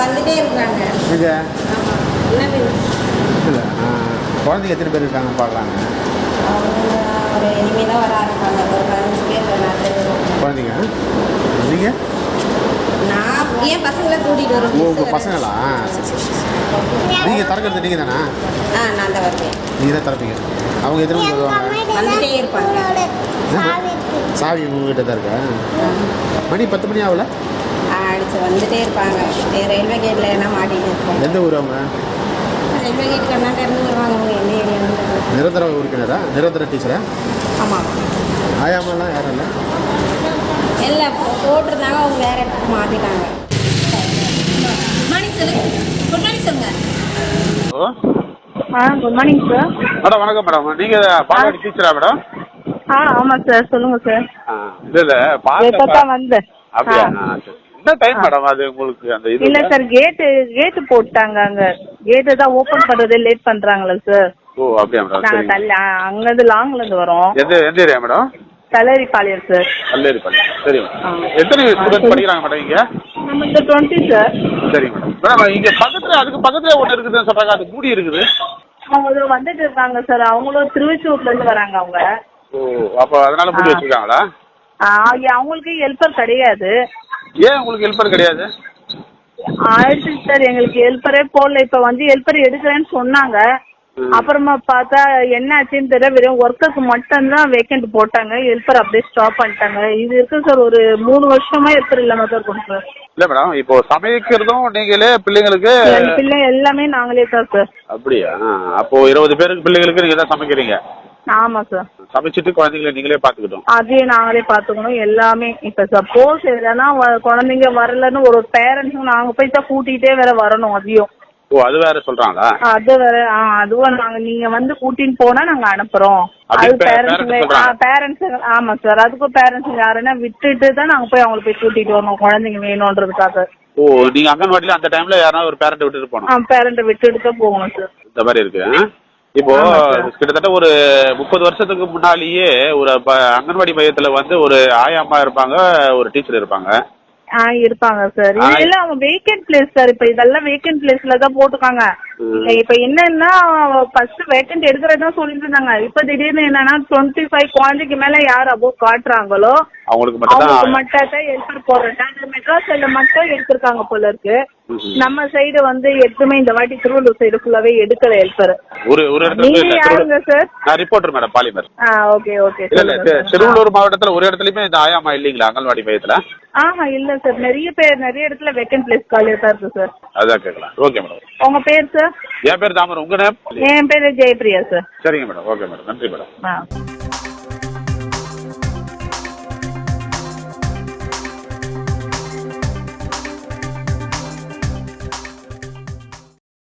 வந்துட்டே இருக்கிறாங்க இது? இல்லை குழந்தைங்க எத்தனை பேர் இருக்காங்க பார்க்கலாங்க. குழந்தைங்க? நீங்கள் நான் ஏன் பசங்களை கூட்டிகிட்டு வரும். ஓ உங்கள் பசங்களா? நீங்கள் திறக்கிறது நீங்கள் தானே ஆ நான் தான் வருவேன். நீங்கள் தான் திறப்பீங்க. அவங்க எத்தனை மணிக்கு வருவாங்க? வந்துட்டே இருப்பாங்க. சாவி உங்ககிட்ட தான் இருக்கா? மணி பத்து மணி ஆகல? அடிச்சு வந்துட்டே இருப்பாங்க. ரயில்வே கேட்டில் என்ன மாட்டிட்டு இருப்போம் எந்த ஊர் அவங்க? ரயில்வே கேட் இருந்து வருவாங்க அவங்க என்ன ஏரியா நிரந்தர உறுப்பினரா? நிரந்தர டீச்சரா ஆமாம் ஆயாமெல்லாம் யாரும் இல்லை? இல்லை போட்டிருந்தாங்க அவங்க வேற இடத்துக்கு மாற்றிட்டாங்க குட் மார்னிங் சொல்லுங்க குட் மார்னிங் சொல்லுங்க ஹலோ ஆ குட் மார்னிங் சார் மேடம் வணக்கம் மேடம். நீங்கள் பாலவாடி டீச்சரா மேடம்? ஆ ஆமாம் சார் சொல்லுங்கள் சார் இல்லை இல்லை. வந்தேன். அப்படியா. என்ன டைம் மேடம் அது உங்களுக்கு அந்த இது இல்லை சார் கேட்டு கேட்டு போட்டாங்க அங்கே. கேட்டு தான் ஓப்பன் பண்ணுறதே லேட் பண்ணுறாங்களே சார் ஓ அப்படியா மேடம் நாங்கள் சரி தள்ளி அங்கேருந்து லாங்லேருந்து வரோம். எந்த எந்த area madam Kallari Palayam sir Kalleri பள்ளி சரி மேடம். எத்தனை ஸ்டூடெண்ட் படிக்கிறாங்க மேடம் இங்கே? நம்ம இந்த டுவெண்ட்டி சார் சரி மேடம் மேடம் இங்கே பக்கத்தில் அதுக்கு பக்கத்தில் ஒன்று இருக்குதுன்னு சொல்கிறாங்க அது மூடி இருக்குது. அவங்க வந்துட்டு இருக்காங்க சார் அவங்களும் திருவச்சூர்லேருந்து வராங்க அவங்க. ஓ அப்போ அதனால மூடி ஆ. வச்சுருக்காங்களா? ஆ, அவங்களுக்கு ஹெல்ப்பர் கிடையாது. ஏன் உங்களுக்கு ஹெல்ப்பர் கிடையாது? ஆயிடுச்சு சார் எங்களுக்கு ஹெல்ப்பரே போடல. இப்போ வந்து ஹெல்ப்பர் எடுக்கிறேன்னு சொன்னாங்க. அப்புறமா பார்த்தா என்ன ஆச்சுன்னு தெரியல. வெறும் ஒர்க்குக்கு மட்டும்தான் வேக்கண்ட் போட்டாங்க. ஹெல்ப்பர் அப்படியே ஸ்டாப் பண்ணிட்டாங்க. இது இருக்கு சார் ஒரு மூணு வருஷமா ஹெல்ப்பர் இல்லாம தான் சார் இல்லை மேடம் இப்போ சமைக்கிறதும் நீங்களே பிள்ளைங்களுக்கு பிள்ளை எல்லாமே நாங்களே தான் சார் அப்படியா? அப்போ இருபது பேருக்கு பிள்ளைங்களுக்கு நீங்கள் தான் சமைக்கிறீங்க. ஆமா சார் சமைச்சிட்டு குழந்தைங்களை நீங்களே பார்த்துக்கிட்டோம். அதையும் நாங்களே பார்த்துக்கணும். எல்லாமே இப்போ சப்போஸ் எதனா குழந்தைங்க வரலன்னு ஒரு பேரண்ட்ஸும் நாங்க போய் தான் கூட்டிகிட்டே வேற வரணும் அதையும். ஓ அது வேற சொல்கிறாங்களா அது வேற அதுவும் நாங்க நீங்க வந்து கூட்டின்னு போனா நாங்க அனுப்புறோம். அது பே- பேரண்ட்ஸ் parents சொல்றாங்க. பேரண்ட்ஸ் ஆமா சார் அதுக்கும் பேரண்ட்ஸ் யாருன்னா விட்டுட்டு தான் நாங்க போய் அவங்களை போய் கூட்டிட்டு வரணும். குழந்தைங்க வேணும்ன்றதுக்காக ஓ நீங்கள் அங்கன்வாடியில் அந்த டைமில் யாராவது ஒரு பேரண்ட்டை விட்டுட்டு போகணும்? பேரண்ட்டை விட்டுட்டு தான் போகணும் சார் இந்த மாதிரி இருக்கு? இப்போ. கிட்டத்தட்ட ஒரு முப்பது வருஷத்துக்கு முன்னாலேயே ஒரு அங்கன்வாடி மையத்துல வந்து ஒரு ஆயாம்மா இருப்பாங்க ஒரு டீச்சர் இருப்பாங்க இருப்பாங்க சார். இதெல்லாம் அவங்க வேக்கன்ட் பிளேஸ் சார் இப்ப இதெல்லாம் வேக்கன்ட் பிளேஸ்ல தான் போட்டுருக்காங்க. இப்ப என்னன்னா ஃபர்ஸ்ட் வேக்கன்ட் எடுக்கிறதா சொல்லிட்டு இருந்தாங்க. இப்ப திடீர்னு என்னன்னா டுவெண்ட்டி ஃபைவ் குழந்தைக்கு மேல யார் அபோவ் காட்டுறாங்களோ அவங்களுக்கு மட்டும் தான் மட்டும் தான் ஹெல்ப்பர் போடுறேன் அந்த மெட்ராஸ் சைடுல மட்டும் எடுத்திருக்காங்க போல இருக்கு. நம்ம சைடு வந்து எதுவுமே இந்த வாட்டி திருவள்ளூர் சைடு ஃபுல்லாவே எடுக்கல ஹெல்ப்பர் ஒரு ஒரு இடத்துல நீங்க யாருங்க சார் நான் ரிப்போர்ட்டர் மேடம் பாலிமர். ஆ ஓகே ஓகே இல்ல. திருவள்ளூர் மாவட்டத்துல ஒரு இடத்துலயுமே இந்த ஆயாம்மா இல்லைங்களா? அங்கன்வாடி மையத்துல? ஆஹா இல்ல சார் நிறைய பேர் நிறைய இடத்துல வெக்கன்ட் பிளேஸ் காலியா தான் இருக்கு சார் அதான் கேட்கலாம். ஓகே மேடம் உங்க பேர் சார் என் பேர் தாமர். உங்க நேம் என் பேரு ஜெயபிரியா சார் சரிங்க மேடம் ஓகே மேடம் நன்றி மேடம்